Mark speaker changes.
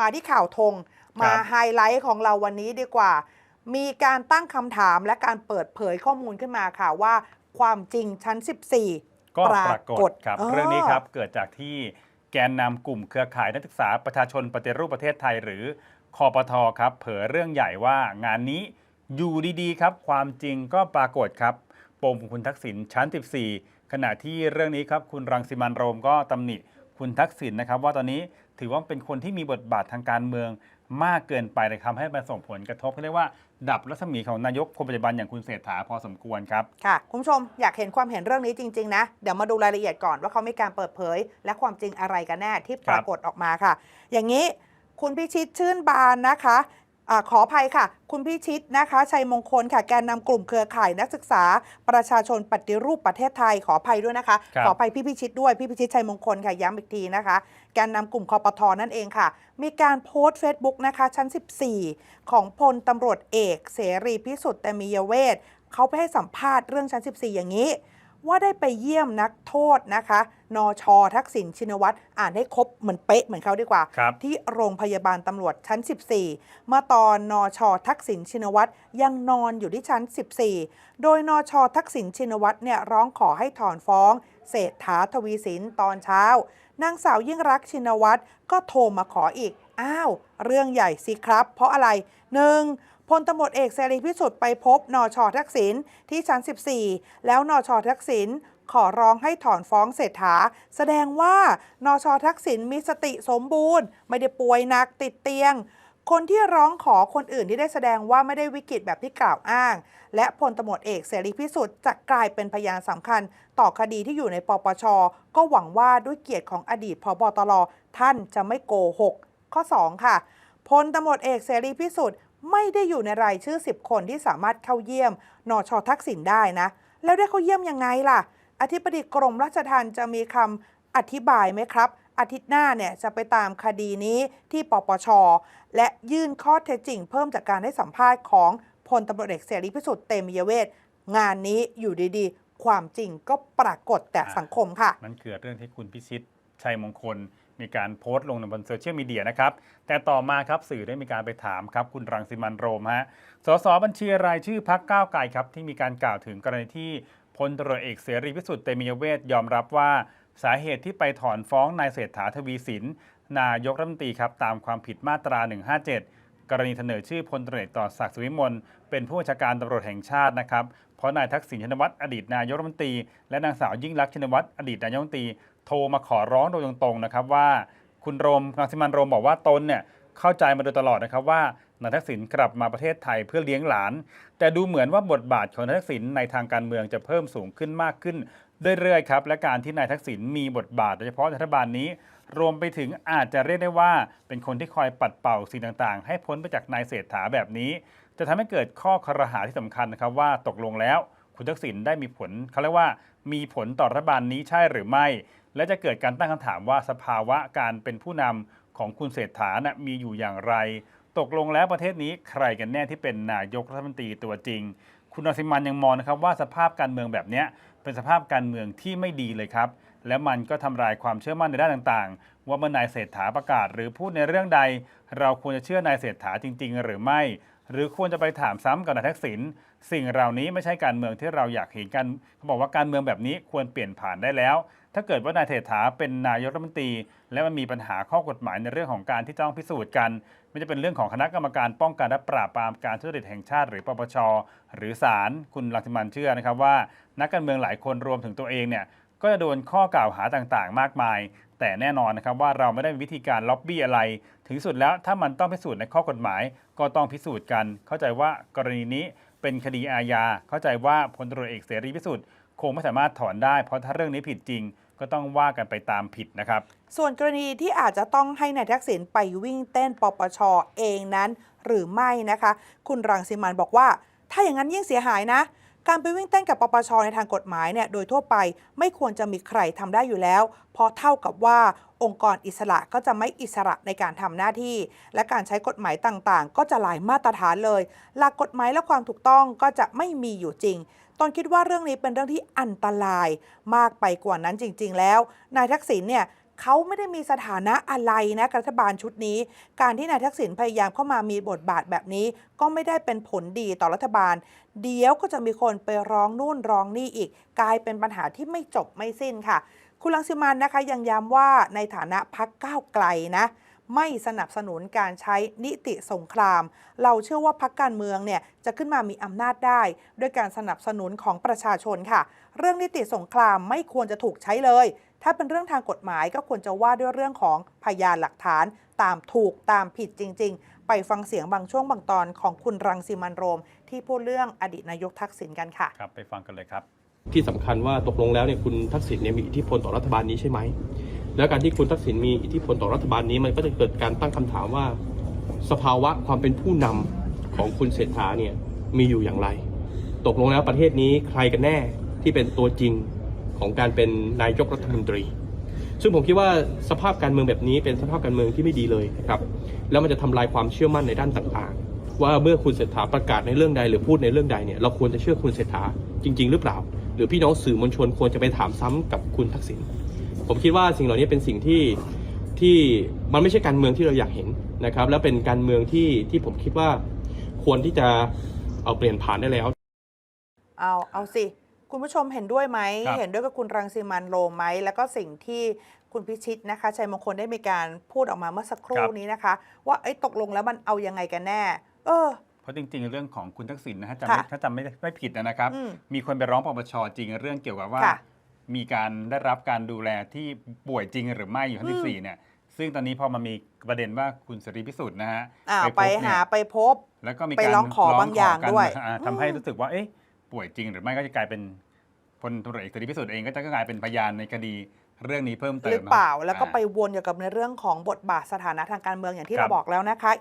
Speaker 1: มาที่ข่าวธงมาไฮไลท์ของเราวันนี้ดีกว่า มีการตั้งคำถามและการเปิดเผยข้อมูลขึ้นมาค่ะว่าความจริงชั้น 14
Speaker 2: ก็ปรากฏครับ เรื่องนี้ครับเกิดจากที่แกนนำกลุ่มเครือข่ายนักศึกษาประชาชนปฏิรูปประเทศไทยหรือคอปทครับ เผยเรื่องใหญ่ว่างานนี้อยู่ดีๆครับ ความจริงก็ปรากฏครับปมของคุณทักษิณชั้น 14 ขณะที่เรื่องนี้ครับคุณรังสิมันต์โรมก็ตำหนิ คุณทักษิณนะครับ ว่าตอนนี้ถือว่าเป็นคนที่มีบทบาททางการเมืองมากเกินไปเลยทำให้มันส่งผลกระทบเขาเรียกว่า ดับรัศมีของนายกคนปัจจุบันอย่างคุณเศรษฐาพอสมควรครับ
Speaker 1: ค่ะ คุณผู้ชมอยากเห็นความเห็นเรื่องนี้จริง ๆ นะ เดี๋ยวมาดูรายละเอียดก่อนว่าเขามีการเปิดเผย และความจริงอะไรกันแน่ที่ปรากฏออกมาค่ะ อย่างนี้คุณพิชิตชื่นบานนะคะ อาขออภัยค่ะ คุณพิชิตนะคะชัยมงคลค่ะแกนนำกลุ่มเครือข่ายนักศึกษา ประชาชนปฏิรูปประเทศไทยขออภัยด้วยนะคะ
Speaker 2: ครับ
Speaker 1: ขออภัยพี่พิชิตด้วยพี่พิชิตชัยมงคลค่ะย้ำอีกทีนะคะ แกนนำกลุ่มคอปทนั่นเองค่ะ มีการโพสต์ Facebook นะคะชั้น 14 ของพลตำรวจเอก เสรีพิสุทธิ์เตมียเวทเขาไปให้สัมภาษณ์เรื่องชั้น 14 อย่างนี้ ว่าได้ไปเยี่ยมนักโทษนะคะ นช ทักษิณชินวัตรอ่านให้ครบเหมือนเป๊ะเหมือนเขาดีกว่า
Speaker 2: ครับ
Speaker 1: ที่โรงพยาบาลตำรวจชั้น 14เมื่อตอนนช ทักษิณชินวัตรยังนอนอยู่ที่ชั้น 14 โดยนช ทักษิณชินวัตรเนี่ยร้องขอให้ถอนฟ้องเศรษฐาทวีสินตอนเช้านางสาวยิ่งรักษณ์ชินวัตรก็โทรมาขออีก อ้าว เรื่องใหญ่สิครับ เพราะอะไร 1. พลตำรวจเอกเสรีพิสุทธิ์ไปพบนชทักษิณที่ชั้น 14 แล้วนชทักษิณขอร้องให้ถอนฟ้องเศรษฐา แสดงว่านชทักษิณมีสติสมบูรณ์ ไม่ได้ป่วยหนักติดเตียง คนที่ร้องขอคนอื่นที่ได้แสดงว่าไม่ได้วิกฤตแบบที่กล่าวอ้าง และพลตำรวจเอกเสรีพิสุทธิ์จะกลายเป็นพยานสำคัญ ต่อคดีที่อยู่ในปปช ก็หวังว่าด้วยเกียรติของอดีตพบตรท่านจะไม่โกหก ข้อ 2 ค่ะพลตำรวจเอกเสรีพิสุทธิ์ไม่ได้อยู่ในรายชื่อ 10 คนที่สามารถเข้าเยี่ยมนชทักษิณได้นะ แล้วได้เข้าเยี่ยมยังไงล่ะ อธิบดีกรมราชทัณฑ์จะมีคำอธิบายไหมครับ อาทิตย์หน้าเนี่ยจะไปตามคดีนี้ที่ปปช และยื่นข้อเท็จจริงเพิ่มจากการให้สัมภาษณ์ของพลตำรวจเอกเสรีพิสุทธิ์เตมียเวทงานนี้อยู่ดีๆ ความจริงก็ปรากฏแต่สังคมค่ะ
Speaker 2: นั่นคือเรื่องที่คุณพิชิต ชัยมงคล มีการโพสต์ลงในบนโซเชียลมีเดียนะครับ แต่ต่อมาครับสื่อได้มีการไปถามครับคุณรังสิมันโรมฮะสสบัญชีรายชื่อพักก้าวไกลครับที่มีการกล่าวถึงกรณีที่พลตรวจเอกเสรีพิสุทธิ์เตมียเวทยอมรับว่าสาเหตุที่ไปถอนฟ้องนายเศรษฐาทวีสิน นายกรัฐมนตรีครับตามความผิดมาตรา 157 กรณีเสนอชื่อพลตรเอกต่อศักดิ์สุวิมลเป็นผู้บัญชาการตำรวจแห่งชาตินะครับ เพราะนายทักษิณชินวัตรอดีตนายกรัฐมนตรีและนางสาวยิ่งรักษณ์ชินวัตรอดีตนายกรัฐมนตรี โทรมาขอร้องโดยตรงๆนะครับว่าคุณโรมรังสิมันโรมบอกว่าตนเนี่ยเข้าใจมาโดยตลอดนะครับว่านายทักษิณกลับมาประเทศไทยเพื่อเลี้ยงหลาน แต่ดูเหมือนว่าบทบาทของนายทักษิณในทางการเมืองจะเพิ่มสูงขึ้นมากขึ้นเรื่อยๆครับและการที่นายทักษิณมีบทบาทโดยเฉพาะรัฐบาลนี้ รวมไปถึงอาจจะเรียกได้ว่า เป็นคนที่คอยปัดเป่าสิ่งต่างๆ ให้พ้นไปจากนายเศรษฐาแบบนี้ จะทำให้เกิดข้อครหาที่สำคัญนะครับว่าตกลงแล้ว คุณทักษิณได้มีผลเขาเรียกว่ามีผลต่อรัฐบาลนี้ใช่หรือไม่ และจะเกิดการตั้งคำถามว่าสภาวะการเป็นผู้นำของคุณเศรษฐานะมีอยู่อย่างไร ตกลงแล้วประเทศนี้ใครกันแน่ที่เป็นนายกรัฐมนตรีตัวจริง คุณรังสิมันยังมองนะครับว่าสภาพการเมืองแบบนี้เป็นสภาพการเมืองที่ไม่ดีเลยครับ และมันก็ทำลายความเชื่อมั่นในด้านต่างๆ ว่าเมื่อนายเศรษฐาประกาศ หรือพูดในเรื่องใด เราควรจะเชื่อนายเศรษฐาจริง ๆ หรือไม่หรือควรจะไปถามซ้ำกับนายทักษิณสิ่งเหล่านี้ไม่ใช่การเมืองที่เราอยากเห็นกันเขาบอกว่าการเมืองแบบนี้ควรเปลี่ยนผ่านได้แล้ว ถ้าเกิดว่านายเศรษฐาเป็นนายกรัฐมนตรี และมันมีปัญหาข้อกฎหมายในเรื่องของการที่ต้องพิสูจน์กันไม่จะเป็นเรื่องของคณะกรรมการป้องกันและปราบปรามการทุจริตแห่งชาติ หรือปปชหรือศาลคุณลังสิมันต์เชื่อนะครับว่า นักการเมืองหลายคนรวมถึงตัวเองเนี่ยก็จะโดนข้อกล่าวหาต่างๆ มากมาย แต่แน่นอนนะครับว่าเราไม่ได้มีวิธีการล็อบบี้อะไร ถึงสุดแล้วถ้ามันต้องพิสูจน์ในข้อกฎหมาย ก็ต้องพิสูจน์กัน เข้าใจว่ากรณีนี้เป็นคดีอาญาเข้าใจว่าพลตรวจเอกเสรีพิสุทธิ์คงไม่สามารถถอนได้เพราะถ้าเรื่องนี้ผิดจริง ก็ต้องว่ากันไปตามผิดนะครับ
Speaker 1: ส่วนกรณีที่อาจจะต้องให้นายทักษิณไปวิ่งเต้นปปชเองนั้น หรือไม่นะคะ คุณรังสิมันบอกว่า ถ้าอย่างนั้นยิ่งเสียหายนะ การไปวิ่งเต้นกับปปชในทางกฎหมายเนี่ยโดยทั่วไปไม่ควรจะมีใครทำได้อยู่แล้ว เพราะเท่ากับว่าองค์กรอิสระก็จะไม่อิสระในการทำหน้าที่ และการใช้กฎหมายต่างๆ ก็จะหลายมาตรฐานเลย หลักกฎหมายและความถูกต้องก็จะไม่มีอยู่จริง ตอนคิดว่าเรื่องนี้เป็นเรื่องที่อันตรายมากไปกว่านั้นจริง ๆ แล้ว นายทักษิณเนี่ยเขาไม่ได้มีสถานะอะไรนะรัฐบาลชุดนี้ การที่นายทักษิณพยายามเข้ามามีบทบาทแบบนี้ ก็ไม่ได้เป็นผลดีต่อรัฐบาล เดี๋ยวก็จะมีคนไปร้องนู่นร้องนี่อีก กลายเป็นปัญหาที่ไม่จบไม่สิ้นค่ะ คุณลังสิมันนะคะยังย้ำว่าในฐานะพักก้าวไกลนะ ไม่สนับสนุนการใช้นิติสงคราม เราเชื่อว่าพักการเมืองเนี่ยจะขึ้นมามีอำนาจได้ ด้วยการสนับสนุนของประชาชนค่ะ เรื่องนิติสงครามไม่ควรจะถูกใช้เลย ถ้าเป็นเรื่องทางกฎหมายก็ควรจะว่าด้วยเรื่องของพยานหลักฐาน ตามถูกตามผิดจริง ๆ ไปฟังเสียงบางช่วงบางตอนของคุณรังสิมันต์โรม ที่พูดเรื่องอดีตนายกทักษิณกันค่ะ
Speaker 2: ครับไปฟังกันเลยครับ
Speaker 3: ที่สำคัญว่าตกลงแล้วเนี่ยคุณทักษิณเนี่ยมีอิทธิพลต่อรัฐบาลนี้ใช่ไหม แล้วการที่คุณทักษิณมีอิทธิพลต่อรัฐบาลนี้มันก็จะเกิดการตั้งคำถามว่า สภาวะความเป็นผู้นำของคุณเศรษฐาเนี่ยมีอยู่อย่างไร ตกลงแล้วประเทศนี้ใครกันแน่ที่เป็นตัวจริงของการเป็นนายกรัฐมนตรี ซึ่งผมคิดว่าสภาพการเมืองแบบนี้เป็นสภาพการเมืองที่ไม่ดีเลยนะครับแล้วมันจะทำลายความเชื่อมั่นในด้านต่างๆ ว่าเมื่อคุณเศรษฐาประกาศในเรื่องใดหรือพูดในเรื่องใดเนี่ยเราควรจะเชื่อคุณเศรษฐาจริง ๆ หรือเปล่า หรือพี่น้องสื่อมวลชนควรจะไปถามซ้ำกับคุณทักษิณ ผมคิดว่าสิ่งเหล่านี้เป็นสิ่งที่ที่มันไม่ใช่การเมืองที่เราอยากเห็นนะครับ แล้วเป็นการเมืองที่ที่ผมคิดว่าควรที่จะเอาเปลี่ยนผ่านได้แล้ว
Speaker 1: เอาเอาสิ คุณผู้ชมเห็นด้วยไหม
Speaker 2: ครับ
Speaker 1: เห็นด้วยกับคุณรังสิมันต์โรมไหม แล้วก็สิ่งที่คุณพิชิตนะคะชัยมงคลได้มีการพูดออกมาเมื่อสักครู่นี้นะคะ ว่าไอ้ยตกลงแล้วมันเอายังไงกันแน่ เออ
Speaker 2: เพราะจริงๆ เรื่องของคุณทักษิณนะฮะจำไม่
Speaker 1: ค่ะ
Speaker 2: ถ้าจำไม่ไม่ผิดนะครับ
Speaker 1: อืม
Speaker 2: มีคนไปร้องปปชจริงเรื่องเกี่ยวกับว่า
Speaker 1: ค่ะ
Speaker 2: มีการได้รับการดูแลที่ป่วยจริงหรือไม่อยู่ทั้ง
Speaker 1: อืม
Speaker 2: 14เนี่ยซึ่งตอนนี้พอมามีประเด็นว่าคุณสรีพิสุทธิ์นะฮะ
Speaker 1: อ่า
Speaker 2: พ
Speaker 1: ไป
Speaker 2: บเนี่ย
Speaker 1: หาไปพบ
Speaker 2: แล้วก็มี
Speaker 1: ไป
Speaker 2: การ
Speaker 1: ร้องขอบางอย่าง
Speaker 2: กัน
Speaker 1: ด้วย
Speaker 2: อ่า
Speaker 1: อืม
Speaker 2: ทำให้รู้สึกว่าเอ๊ะป่วยจริงหรือไม่ก็จะกลายเป็นพลตำรวจเอกสรีพิสุทธิ์เองก็จะกลายเป็นพยานในคดีเรื่องนี้เพิ่มเติม
Speaker 1: หรือเปล่า
Speaker 2: นะ
Speaker 1: แล้วก็
Speaker 2: อ่า
Speaker 1: ไปวนเกี่ยวกับในเรื่องของบทบาทสถานะทางการเมืองอย่างที่
Speaker 2: ครั
Speaker 1: เรา
Speaker 2: บ
Speaker 1: บอกแล้วนะคะ